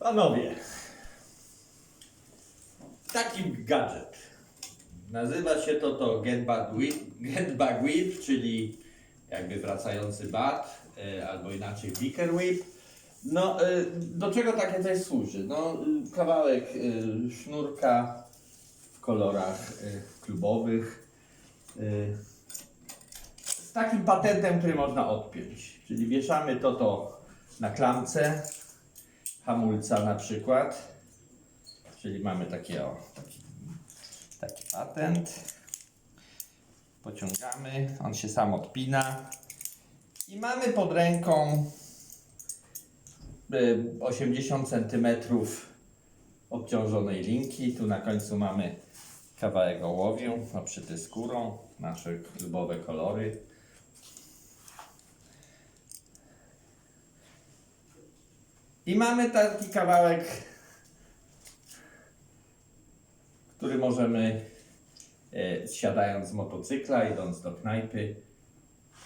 Panowie, taki gadżet. Nazywa się to to Get Whip czyli jakby wracający bat, e, albo inaczej Vicker Whip. No, e, do czego takie coś służy? No, kawałek e, sznurka w kolorach klubowych. Z takim patentem, który można odpiąć. Czyli wieszamy to, to na klamce hamulca na przykład. Czyli mamy takie, o, taki, taki patent. Pociągamy, on się sam odpina. I mamy pod ręką y, 80 cm obciążonej linki. Tu na końcu mamy kawałek ołowiu obszyty skórą, nasze klubowe kolory. I mamy taki kawałek, który możemy e, zsiadając z motocykla, idąc do knajpy,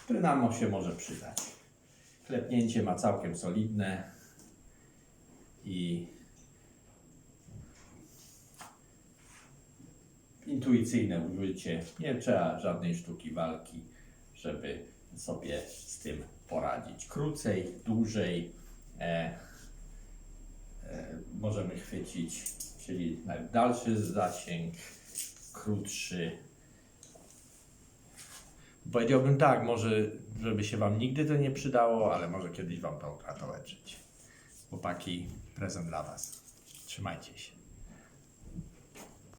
który nam się może przydać. Klepnięcie ma całkiem solidne i intuicyjne użycie. Nie trzeba żadnej sztuki walki, żeby sobie z tym poradzić. Krócej, dłużej e, możemy chwycić, czyli dalszy zasięg, krótszy. Powiedziałbym tak, może żeby się Wam nigdy to nie przydało, ale może kiedyś Wam to życie. Chłopaki, prezent dla Was. Trzymajcie się.